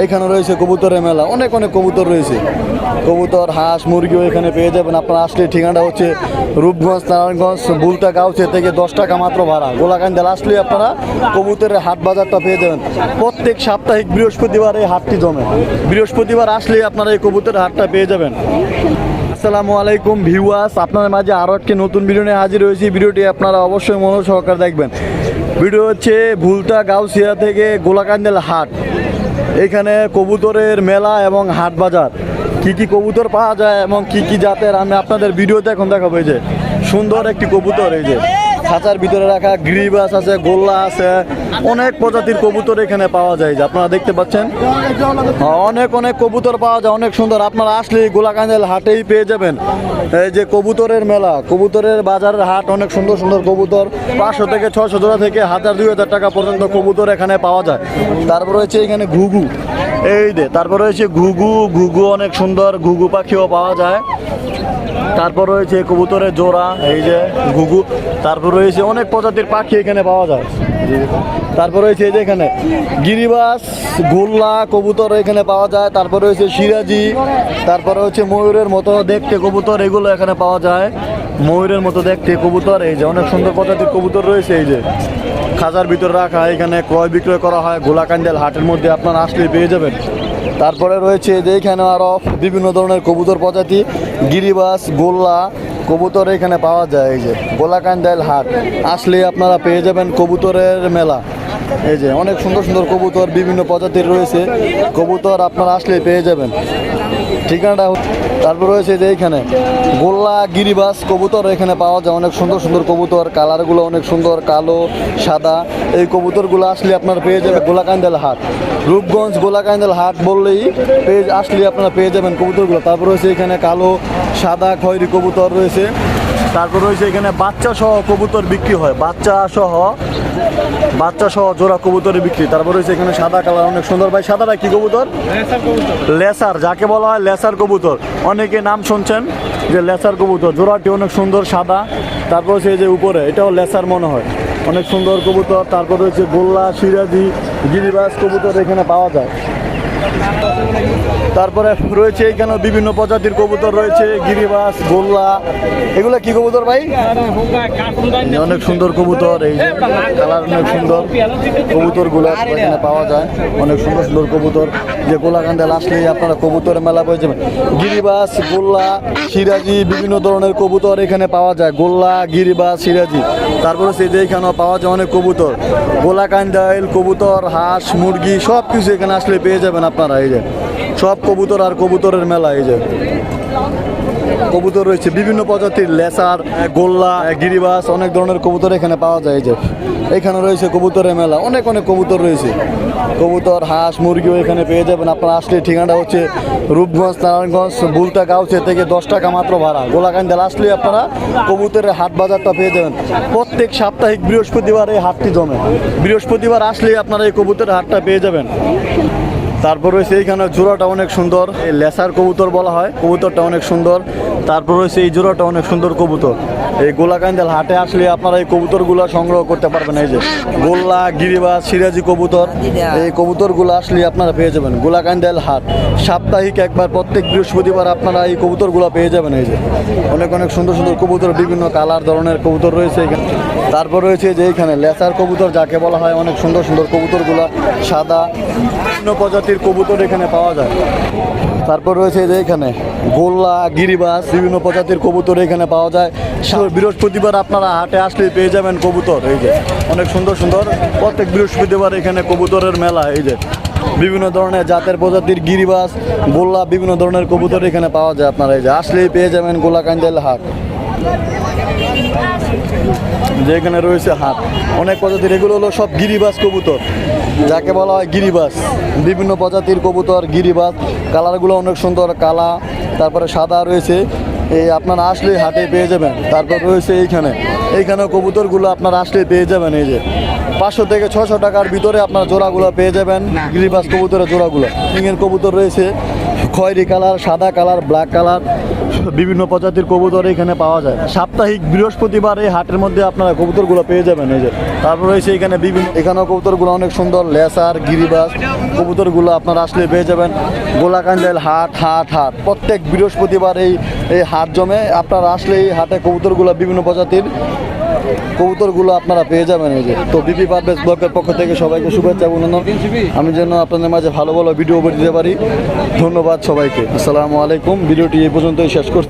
এখানে রয়েছে কবুতরের মেলা। অনেক অনেক কবুতর রয়েছে। কবুতর, হাঁস, মুরগিও এখানে পেয়ে যাবেন। আপনারা আসলে ঠিকানাটা হচ্ছে রূপগঞ্জ, নারায়ণগঞ্জ বুলটা গাউছে থেকে দশ টাকা মাত্র ভাড়া। গোলাকান্দাল আসলে আপনারা কবুতরের হাট বাজারটা পেয়ে যাবেন। প্রত্যেক সাপ্তাহিক বৃহস্পতিবার এই হাটটি জমে। বৃহস্পতিবার আসলে আপনারা এই কবুতরের হাটটা পেয়ে যাবেন। আসসালামু আলাইকুম ভিউয়ার্স, আপনাদের মাঝে আরও একটি নতুন ভিডিও নিয়ে হাজির হয়েছি। ভিডিওটি আপনারা অবশ্যই মনোযোগ সহকারে দেখবেন। ভিডিও হচ্ছে ভুলতা গাউসিয়া থেকে গোলাকান্দেল হাট। এখানে কবুতরের মেলা এবং হাট বাজার। কি কি কবুতর পাওয়া যায় এবং কি কি জাতের? আমি আপনাদের ভিডিওতে এখন দেখাবো এই যে সুন্দর একটি কবুতর এই যে। খাঁচার ভিতরে রাখা গ্রিবাস আছে গোল্লা আছে অনেক প্রজাতির কবুতর এখানে পাওয়া যায়। যে আপনারা দেখতে পাচ্ছেন হ্যাঁ, অনেক অনেক কবুতর পাওয়া যায় অনেক সুন্দর। আপনারা আসলে গোলাকাঞ্জেল হাটেই পেয়ে যাবেন। এই যে কবুতরের মেলা কবুতরের বাজারের হাট অনেক সুন্দর সুন্দর কবুতর। পাঁচশো থেকে ছশো জোড়া থেকে হাজার দুই হাজার টাকা পর্যন্ত কবুতর এখানে পাওয়া যায়। তারপর রয়েছে এখানে ঘুঘু। এই যে তারপর রয়েছে ঘুঘু ঘুঘু অনেক সুন্দর, ঘুঘু পাখিও পাওয়া যায়। তারপর রয়েছে কবুতরের জোড়া, এই যে ঘুঘু। তারপর রয়েছে অনেক প্রজাতির পাখি এখানে পাওয়া যায়। তারপর রয়েছে এই যে এখানে গিরিবাস, গোল্লা কবুতর এখানে পাওয়া যায়। তারপর রয়েছে সিরাজি, তারপর হচ্ছে ময়ূরের মতো দেখতে কবুতর, এগুলো এখানে পাওয়া যায়। ময়ূরের মতো দেখতে কবুতর, এই যে অনেক সুন্দর প্রজাতির কবুতর রয়েছে, এই যে। খাঁচার ভিতরে রাখা, এখানে ক্রয় বিক্রয় করা হয় গোলাকান্ডেল হাটের মধ্যে আপনারা আসলে পেয়ে যাবেন। তারপরে রয়েছে যে এখানে আরও বিভিন্ন ধরনের কবুতর প্রজাতি, গিরিবাস, গোল্লা, কবুতর এখানে পাওয়া যায়, এই যে গোলাকান্দাইল হাট। আসলে আপনারা পেয়ে যাবেন কবুতরের মেলা। এই যে অনেক সুন্দর সুন্দর কবুতর, বিভিন্ন প্রজাতির রয়েছে। কবুতর আপনারা আসলে পেয়ে যাবেন। ঠিকানাটা তারপর রয়েছে যে এইখানে গোল্লা গিরিবাস কবুতর এখানে পাওয়া যায়। অনেক সুন্দর সুন্দর কবুতর, কালারগুলো অনেক সুন্দর, কালো, সাদা। এই কবুতরগুলো আসলে আপনার পেয়ে যাবে গোলাকান্দাল হাট। রূপগঞ্জ গোলাকান্দাল হাট বললেই পেয়ে আসলে আপনারা পেয়ে যাবেন কবুতরগুলো। তারপর রয়েছে এখানে কালো, সাদা খয়রি কবুতর রয়েছে। তারপর রয়েছে এখানে বাচ্চা সহ কবুতর বিক্রি হয়। বাচ্চা সহ বাচ্চা সহ জোড়া কবুতরের বিক্রি। তারপর রয়েছে এখানে সাদা কালার অনেক সুন্দর। ভাই সাদাটা কি কবুতর? লেসার যাকে বলা হয় লেসার কবুতর। অনেকে নাম শুনছেন যে লেসার কবুতর। জোড়াটি অনেক সুন্দর সাদা। তারপর হচ্ছে এই যে উপরে এটাও লেসার মনে হয়। অনেক সুন্দর কবুতর। তারপর রয়েছে গোল্লা সিরাজি গিরিবাস কবুতর এখানে পাওয়া যায়। তারপরে রয়েছে এখানে বিভিন্ন প্রজাতির কবুতর রয়েছে, গিরিবাস, গোল্লা। এগুলো কি কবুতর ভাই? অনেক সুন্দর কবুতর, এই কালার অনেক সুন্দর। কবুতরগুলো এখানে পাওয়া যায়, অনেক সুন্দর সুন্দর কবুতর। যে গোলাকান্দাল আসলেই আপনারা কবুতরের মেলা পেয়ে যাবেন গিরিবাস, গোল্লা, সিরাজি, বিভিন্ন ধরনের কবুতর এখানে পাওয়া যায়। গোল্লা, গিরিবাস, সিরাজি। তারপরে সেই যে এখানেও পাওয়া যায় অনেক কবুতর। গোলাকান্দাইল কবুতর, হাঁস, মুরগি সব কিছু এখানে আসলে পেয়ে যাবেন আপনারা, এই যে সব কবুতর আর কবুতরের মেলা, এই যে কবুতর রয়েছে, বিভিন্ন প্রজাতির লেসার গোল্লা, গিরিবাস, অনেক ধরনের কবুতর এখানে পাওয়া যায় যে এখানে রয়েছে কবুতরের মেলা, অনেক অনেক কবুতর রয়েছে। কবুতর, হাঁস, মুরগিও এখানে পেয়ে যাবেন। আপনারা আসলে ঠিকানাটা হচ্ছে রূপগঞ্জ, নারায়ণগঞ্জ বুলটা গাউছে থেকে দশ টাকা মাত্র ভাড়া। গোলাকান্দাল আসলে আপনারা কবুতরের হাট বাজারটা পেয়ে যাবেন। প্রত্যেক সাপ্তাহিক বৃহস্পতিবার এই হাটটি জমে। বৃহস্পতিবার আসলেই আপনারা এই কবুতরের হাটটা পেয়ে যাবেন। তারপর রয়েছে এইখানে জোড়াটা অনেক সুন্দর, এই লেসার কবুতর বলা হয়, কবুতরটা অনেক সুন্দর। তারপর রয়েছে এই জোড়াটা অনেক সুন্দর কবুতর। এই গোলাকান্দাল হাটে আসলে আপনারা এই কবুতরগুলো সংগ্রহ করতে পারবেন, এই যে গোল্লা গিরিবাস সিরাজি কবুতর, এই কবুতরগুলো আসলে আপনারা পেয়ে যাবেন গোলাকান্দাল হাট। সাপ্তাহিক একবার, প্রত্যেক বৃহস্পতিবার আপনারা এই কবুতরগুলো পেয়ে যাবেন, এই যে। অনেক অনেক সুন্দর সুন্দর কবুতর, বিভিন্ন কালার ধরনের কবুতর রয়েছে এখানে। তারপর রয়েছে যে এইখানে লেসার কবুতর, যাকে বলা হয় অনেক সুন্দর সুন্দর কবুতরগুলো, সাদা, বিভিন্ন প্রজাতির কবুতর এখানে পাওয়া যায়। তারপর রয়েছে যে এখানে গোল্লা, গিরিবাস, বিভিন্ন প্রজাতির কবুতর এখানে পাওয়া যায়। বৃহস্পতিবার আপনারা হাটে আসলে পেয়ে যাবেন কবুতর, এই যে। অনেক সুন্দর সুন্দর, প্রত্যেক বৃহস্পতিবার এখানে কবুতরের মেলা, এই যে। বিভিন্ন ধরনের জাতের প্রজাতির গিরিবাস, গোল্লা, বিভিন্ন ধরনের কবুতর এখানে পাওয়া যায় আপনারা, এই যে। আসলেই পেয়ে যাবেন গোলাকান্দাল হাট। যে এখানে রয়েছে হাট। অনেক প্রজাতির, এগুলো হলো সব গিরিবাস কবুতর। যাকে বলা হয় গিরিবাস। বিভিন্ন প্রজাতির কবুতর গিরিবাস কালারগুলো অনেক সুন্দর কালা তারপরে সাদা রয়েছে। এই আপনারা আসলেই হাটে পেয়ে যাবেন। তারপর রয়েছে এইখানে। এইখানে কবুতরগুলো আপনারা আসলেই পেয়ে যাবেন এই যে। পাঁচশো থেকে ছশো টাকার ভিতরে আপনার জোড়াগুলো পেয়ে যাবেন। গিরিবাস কবুতরের জোড়াগুলো। ইংয়ের কবুতর রয়েছে। খয়েরি কালার সাদা কালার ব্ল্যাক কালার। বিভিন্ন প্রজাতির কবুতর এখানে পাওয়া যায়। সাপ্তাহিক বৃহস্পতিবার এই হাটের মধ্যে আপনারা কবুতরগুলো পেয়ে যাবেন এই যে। তারপর রয়েছে এখানে বিভিন্ন এখানেও কবুতরগুলো অনেক সুন্দর, লেসার, গিরিবাস, কবুতরগুলো আপনারা আসলে পেয়ে যাবেন। গোলাকান্ডেল হাট হাট হাট। প্রত্যেক বৃহস্পতিবার এই এই হাট জমে আপনারা আসলে এই হাটে কবুতরগুলো বিভিন্ন প্রজাতির কবুতরগুলো আপনারা পেয়ে যাবেন ওই যে। তো বিপি পারভেজ ব্লকের পক্ষ থেকে সবাইকে শুভেচ্ছা, অভিনন্দন। আমি যেন আপনাদের মাঝে ভালো ভালো ভিডিও দিতে পারি। ধন্যবাদ সবাইকে। আসসালামু আলাইকুম। ভিডিওটি এই পর্যন্তই শেষ করছি।